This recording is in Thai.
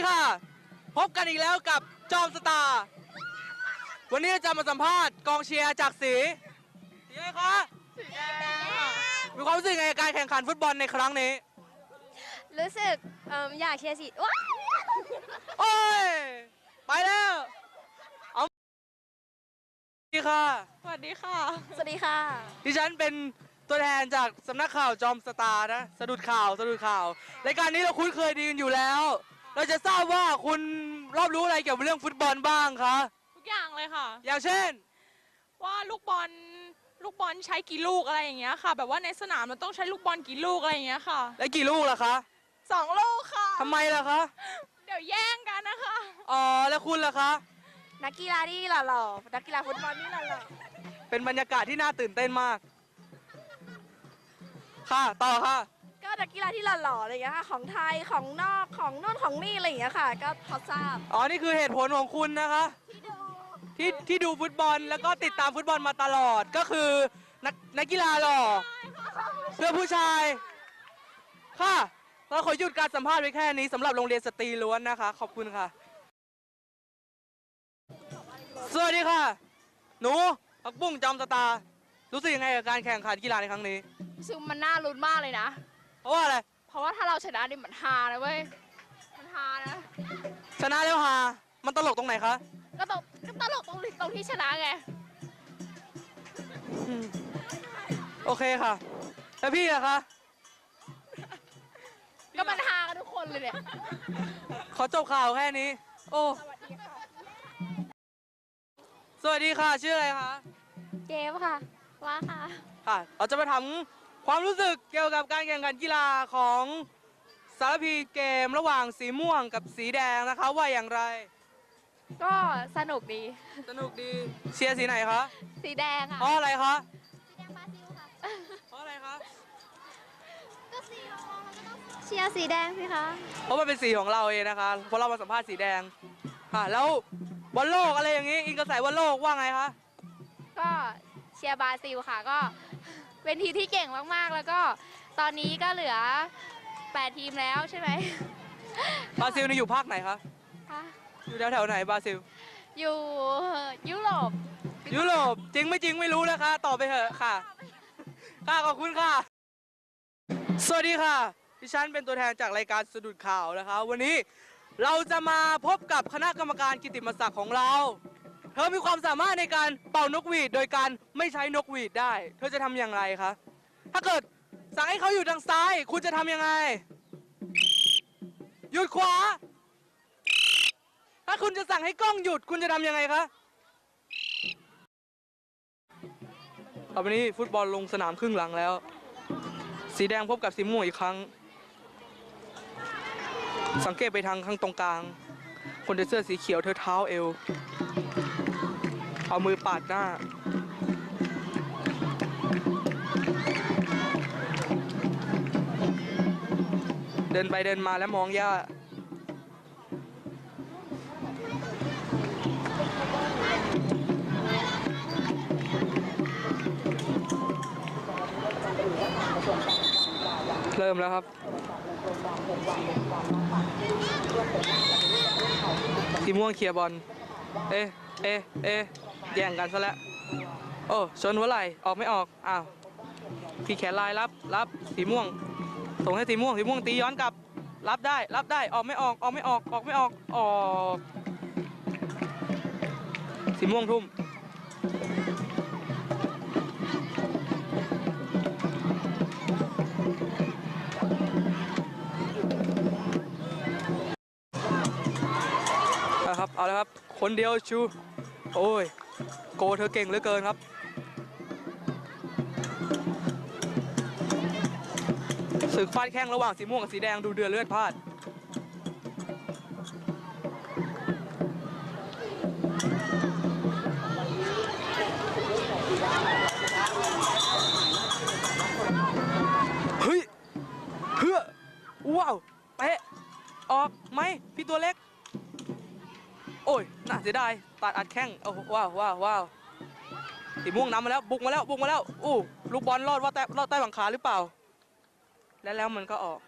ดีค่ะ พบกันอีกแล้วกับจอมสตาร์วันนี้จะมาสัมภาษณ์กองเชียร์จากสีสีอะไรคะสีแดงมีความรู้สึกไงกับการแข่งขันฟุตบอลในครั้งนี้ รู้สึกเอิ่มอยากเชียร์สีว้าโอ้ยไปแล้วเอาสวัสดีค่ะ สวัสดีค่ะ สวัสดีค่ะ ดิฉันเป็นตัวแทนจากสำนักข่าวจอมสตาร์นะสะดุดข่าวสะดุดข่าวรายการนี้เราคุ้นเคยดีกันอยู่แล้ว เราจะทราบว่าคุณรอบรู้อะไรเกี่ยวกับเรื่องฟุตบอลบ้างคะ ทุกอย่างเลยค่ะ อย่างเช่น ว่าลูกบอลลูกบอลใช้กี่ลูกอะไรอย่างเงี้ยค่ะ แบบว่าในสนามมันต้องใช้ลูกบอลกี่ลูกอะไรอย่างเงี้ยค่ะและกี่ลูกล่ะคะสองลูกค่ะ ทำไมล่ะคะ เดี๋ยวแย่งกันนะคะ อ๋อ แล้วคุณล่ะคะ นักกีฬาที่หล่อๆนักกีฬาฟุตบอลที่หล่อเป็นบรรยากาศที่น่าตื่นเต้นมาก ค่ะ ต่อค่ะๆก็ นักกีฬาที่หล่อๆอะไรอย่างเงี้ยค่ะของไทยของนอกของโน่นของนี่อะไรอย่างเงี้ยค่ะ ก็พอทราบอ๋อ นี่คือเหตุผลของคุณนะคะที่ที่ดูฟุตบอลแล้วก็ติดตามฟุตบอลมาตลอดก็คือนักนักกีฬาหล่อเพื่อผู้ชาย ค่ะเราขอหยุดการสัมภาษณ์ไว้แค่นี้สำหรับโรงเรียนสตรีล้วนนะคะ ขอบคุณค่ะ สวัสดีค่ะ หนูพักบุ้งจอมสตาร์รู้สึกยังไงกับการแข่งขันกีฬาในครั้งนี้ ซึ่งมันน่าลุ้นมากเลยนะ เพราะว่าอะไร เพราะว่าถ้าเราชนะนี่มันฮานะเว้ย มันฮานะ ชนะแล้วฮามันตลกตรงไหนคะ ก็ตกก็ตลกตรงที่ตรงที่ชนะไงอืมโอเคค่ะ แล้วพี่อะคะ ก็มันฮากันทุกคนเลยเนี่ย ขอจบข่าวแค่นี้ โอ้ สวัสดีค่ะชื่ออะไรคะ เกมค่ะ ว่าค่ะ ค่ะ เราจะมาถาม ความรู้สึกเกี่ยวกับการแข่งขันกีฬาของสารพีเกมระหว่างสีม่วงกับสีแดงนะคะว่าอย่างไร ก็สนุกดี สนุกดีเชียร์สีไหนคะสีแดงค่ะเพราะอะไรคะสีแดงบราซิลค่ะ เพราะอะไรคะก็สีของเราก็ต้องเชียร์สีแดงสิคะเพราะมันเป็นสีของเราเองนะคะเพราะเรามาสัมภาษณ์สีแดงค่ะ แล้วบอลโลกอะไรอย่างนี้ อิงกระแสบอลโลกว่าไงคะก็เชียร์บราซิลค่ะก็ เป็นทีมที่เก่งมากๆ แล้วก็ตอนนี้ก็เหลือ 8 ทีมแล้วใช่ไหมบราซิลนี่อยู่ภาคไหนคะคะอยู่แถวแถวๆไหนบราซิล อยู่ยุโรปยุโรปจริงไม่จริงไม่รู้นะคะต่อไปเถอะค่ะ ค่ะขอบคุณค่ะ สวัสดีค่ะ ดิฉันเป็นตัวแทนจากรายการสะดุดข่าวนะคะ วันนี้เราจะมาพบกับคณะกรรมการกิตติมศักดิ์ของเรา เธอมีความสามารถในการเป่านกหวีดโดยการไม่ใช้นกหวีดได้ เธอจะทำอย่างไรคะ ถ้าเกิดสั่งให้เขาอยู่ทางซ้าย คุณจะทำยังไง หยุดขวา ถ้าคุณจะสั่งให้กล้องหยุดคุณจะทำยังไงคะ ต่อไปนี้ฟุตบอลลงสนามครึ่งหลังแล้ว สีแดงพบกับสีม่วงอีกครั้ง สังเกตไปทางข้างตรงกลาง คนในเสื้อสีเขียวเธอเท้าเอว เอามือปาดหน้า เดินไปเดินมาแล้วมองย่าเริ่มแล้วครับสีม่วงเคลียร์บอล เอ๊ะ เอ๊ะ เอ๊ะ แย่งกันซะแล้ว โอ้ชนหัวไหล่ออกไม่ออก อ้าวพี่แขนลายรับรับสีม่วง ส่งให้สีม่วงสีม่วงตีย้อนกลับ รับได้รับได้ออกไม่ออกออกไม่ออกออกไม่ออกออกสีม่วงทุ่มเอาครับเอาแล้วครับ คนเดียวชู โอ้ย โกเธอเก่งเหลือเกินครับ ศึกฟาดแข้งระหว่างสีม่วงกับสีแดงดูเดือดเลือดพลานเฮ้ยเฮือว้าว เตะ ออกไหมพี่ตัวเล็ก น่าเสียดายตัดอัดแข้งโอ้ว้าวว้าวว้าวสีม่วงนำมาแล้วบุกมาแล้วบุกมาแล้วอู้ลูกบอลรอดว่าแต่รอดใต้หลังขาหรือเปล่า แล้วแล้วมันก็ออก